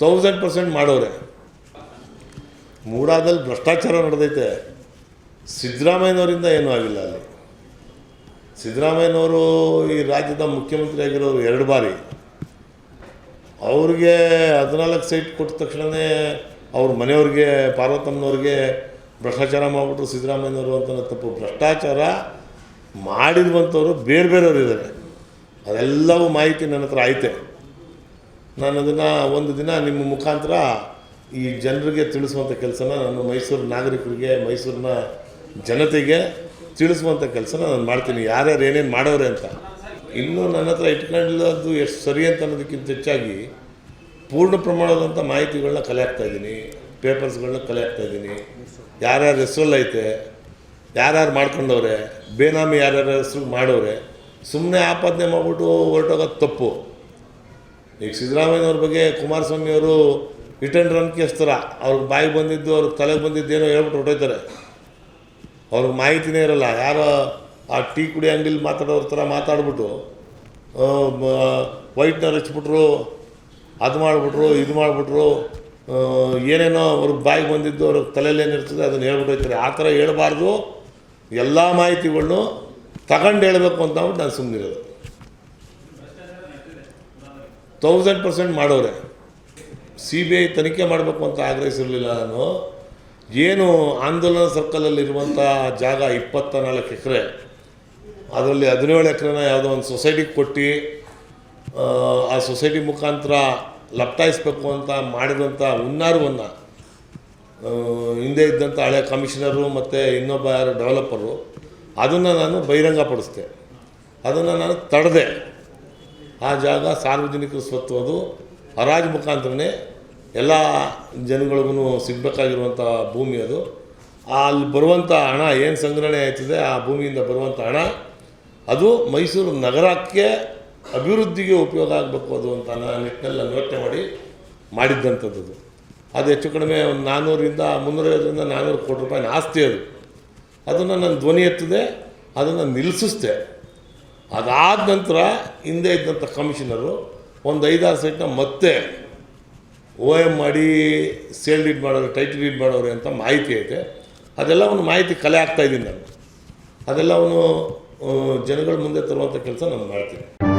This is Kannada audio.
ತೌಸಂಡ್ ಪರ್ಸೆಂಟ್ ಮಾಡೋರೆ. ಮೂಡಾದಲ್ಲಿ ಭ್ರಷ್ಟಾಚಾರ ನಡೆದೈತೆ. ಸಿದ್ದರಾಮಯ್ಯನವರಿಂದ ಏನೂ ಆಗಿಲ್ಲ ಅಲ್ಲಿ. ಸಿದ್ದರಾಮಯ್ಯನವರು ಈ ರಾಜ್ಯದ ಮುಖ್ಯಮಂತ್ರಿ ಆಗಿರೋರು ಎರಡು ಬಾರಿ. ಅವ್ರಿಗೆ ಹದಿನಾಲ್ಕು ಸೀಟ್ ಕೊಟ್ಟ ತಕ್ಷಣವೇ ಅವ್ರ ಮನೆಯವ್ರಿಗೆ, ಪಾರ್ವತಮ್ಮನವ್ರಿಗೆ ಭ್ರಷ್ಟಾಚಾರ ಮಾಡಿಬಿಟ್ರು ಸಿದ್ದರಾಮಯ್ಯನವರು ಅಂತ ತಪ್ಪು. ಭ್ರಷ್ಟಾಚಾರ ಮಾಡಿರುವಂಥವ್ರು ಬೇರೆ ಬೇರೆಯವರು ಇದ್ದಾರೆ ಅದೆಲ್ಲವೂ ಮಾಹಿತಿ ನನ್ನ ಹತ್ರ ಐತೆ. ನಾನು ಅದನ್ನು ಒಂದು ದಿನ ನಿಮ್ಮ ಮುಖಾಂತರ ಈ ಜನರಿಗೆ ತಿಳಿಸುವಂಥ ಕೆಲಸನ ನಾನು ಮೈಸೂರು ನಾಗರಿಕರಿಗೆ, ಮೈಸೂರಿನ ಜನತೆಗೆ ತಿಳಿಸುವಂಥ ಕೆಲಸನ ನಾನು ಮಾಡ್ತೀನಿ. ಯಾರ್ಯಾರು ಏನೇನು ಮಾಡೋರೆ ಅಂತ. ಇನ್ನೂ ನನ್ನ ಹತ್ರ ಇಟ್ಕೊಂಡಿರೋದು ಎಷ್ಟು ಸರಿ ಅಂತ ಅನ್ನೋದಕ್ಕಿಂತ ಹೆಚ್ಚಾಗಿ ಪೂರ್ಣ ಪ್ರಮಾಣದಂಥ ಮಾಹಿತಿಗಳನ್ನ ಕಲೆ ಹಾಕ್ತಾಯಿದ್ದೀನಿ ಪೇಪರ್ಸ್ಗಳನ್ನ ಕಲೆ ಹೆಸ್ರಲ್ಲಿ ಐತೆ, ಯಾರ್ಯಾರು ಮಾಡ್ಕೊಂಡವ್ರೆ, ಬೇನಾಮಿ ಯಾರ್ಯಾರ ಹೆಸರು ಮಾಡೋರೆ ಸುಮ್ಮನೆ ಆಪಾದನೆ ಮಾಡ್ಬಿಟ್ಟು ಹೊರಟೋಗೋದು ತಪ್ಪು. ಈಗ ಸಿದ್ದರಾಮಯ್ಯನವ್ರ ಬಗ್ಗೆ ಕುಮಾರಸ್ವಾಮಿಯವರು ರಿಟರ್ನ್ ರನ್ ಕೇಸ್ ಥರ ಅವ್ರಿಗೆ ಬಾಯಿಗೆ ಬಂದಿದ್ದು, ಅವ್ರಿಗೆ ತಲೆಗೆ ಬಂದಿದ್ದು ಏನೋ ಹೇಳ್ಬಿಟ್ಟು ಹೊಟ್ಟೋಯ್ತಾರೆ ಅವ್ರಿಗೆ ಮಾಹಿತಿನೇ ಇರಲ್ಲ. ಯಾರೋ ಆ ಟೀ ಕುಡಿ ಅಂಗಡಿಲಿ ಮಾತಾಡೋರ ಥರ ಮಾತಾಡ್ಬಿಟ್ಟು ವೈಟ್ನರ್ ಹಚ್ಬಿಟ್ರು ಅದು ಮಾಡಿಬಿಟ್ರು, ಇದು ಮಾಡಿಬಿಟ್ರು ಏನೇನೋ ಅವ್ರಿಗೆ ಬಾಯಿಗೆ ಬಂದಿದ್ದು ಅವ್ರಿಗೆ ತಲೆಯಲ್ಲಿ ಏನಿರ್ತದೆ ಅದನ್ನು ಹೇಳ್ಬಿಟ್ಟೋಯ್ತಾರೆ. ಆ ಥರ ಹೇಳ್ಬಾರ್ದು. ಎಲ್ಲ ಮಾಹಿತಿಗಳನ್ನು ತಗೊಂಡು ಹೇಳಬೇಕು ಅಂತ ನಾನು ಸುಮ್ಮನಿರೋದು ತೌಸಂಡ್ ಪರ್ಸೆಂಟ್ ಮಾಡೋರೆ. ಸಿ ಬಿ ಐ ತನಿಖೆ ಮಾಡಬೇಕು ಅಂತ ಆಗ್ರಹಿಸಿರಲಿಲ್ಲ ನಾನು. ಏನು ಆಂದೋಲನ ಸರ್ಕಲಲ್ಲಿರುವಂಥ ಜಾಗ ಇಪ್ಪತ್ತ ನಾಲ್ಕು ಎಕರೆ. ಅದರಲ್ಲಿ ಹದಿನೇಳು ಎಕರೆನ ಯಾವುದೋ ಒಂದು ಸೊಸೈಟಿಗೆ ಕೊಟ್ಟು ಆ, ಸೊಸೈಟಿ ಮುಖಾಂತರ ಲಪ್ತಾಯಿಸ್ಬೇಕು ಅಂತ ಮಾಡಿದಂಥ ಹುನ್ನಾರವನ್ನು ಹಿಂದೆ ಇದ್ದಂಥ ಹಳೆ ಕಮಿಷನರು ಮತ್ತು ಇನ್ನೊಬ್ಬ ಯಾರು ಡೆವಲಪರು ಅದನ್ನು ನಾನು ಬಹಿರಂಗಪಡಿಸ್ದೆ. ಅದನ್ನು ನಾನು ತಡೆದೆ. ಆ ಜಾಗ ಸಾರ್ವಜನಿಕರ ಸ್ವತ್ತು ಅದು. ಹರಾಜ್ ಮುಖಾಂತರನೇ ಎಲ್ಲ ಜನಗಳಿಗೂ ಸಿಗಬೇಕಾಗಿರುವಂಥ ಭೂಮಿ ಅದು. ಅಲ್ಲಿ ಬರುವಂಥ ಹಣ ಏನು ಸಂಗ್ರಹಣೆ ಆಯ್ತದೆ ಆ ಭೂಮಿಯಿಂದ ಬರುವಂಥ ಹಣ ಅದು ಮೈಸೂರು ನಗರಕ್ಕೆ ಅಭಿವೃದ್ಧಿಗೆ ಉಪಯೋಗ ಆಗಬೇಕು ಅದು ಅಂತ ನಿಟ್ಟಿನಲ್ಲಿ ಯೋಚನೆ ಮಾಡಿ ಮಾಡಿದ್ದಂಥದ್ದು ಅದು. ಹೆಚ್ಚು ಕಡಿಮೆ ಒಂದು ನಾನ್ನೂರಿಂದ ಮುನ್ನೂರೈವತ್ತರಿಂದ ನಾನ್ನೂರು ಕೋಟಿ ರೂಪಾಯಿನ ಆಸ್ತಿ ಅದು. ಅದನ್ನು ನಾನು ಧ್ವನಿ ಎತ್ತದೆ, ಅದನ್ನು ನಿಲ್ಲಿಸಿಸ್ದೆ ಅದಾದ ನಂತರ ಹಿಂದೆ ಇದ್ದಂಥ ಕಮಿಷನರು ಒಂದು ಐದಾರು ಸೈಟ್ನ ಮತ್ತೆ ಓ ಎಂ ಮಾಡಿ, ಸೇಲ್ ಡೀಡ್ ಮಾಡೋರು, ಟೈಟಲ್ ಡೀಡ್ ಮಾಡೋರು ಅಂತ ಮಾಹಿತಿ ಐತೆ. ಒಂದು ಮಾಹಿತಿ ಕಲೆ ಆಗ್ತಾಯಿದ್ದೀನಿ ನಾನು. ಅದೆಲ್ಲ ಅವನು ಜನಗಳ ಮುಂದೆ ತರುವಂಥ ಕೆಲಸ ನಾನು ಮಾಡ್ತೀನಿ.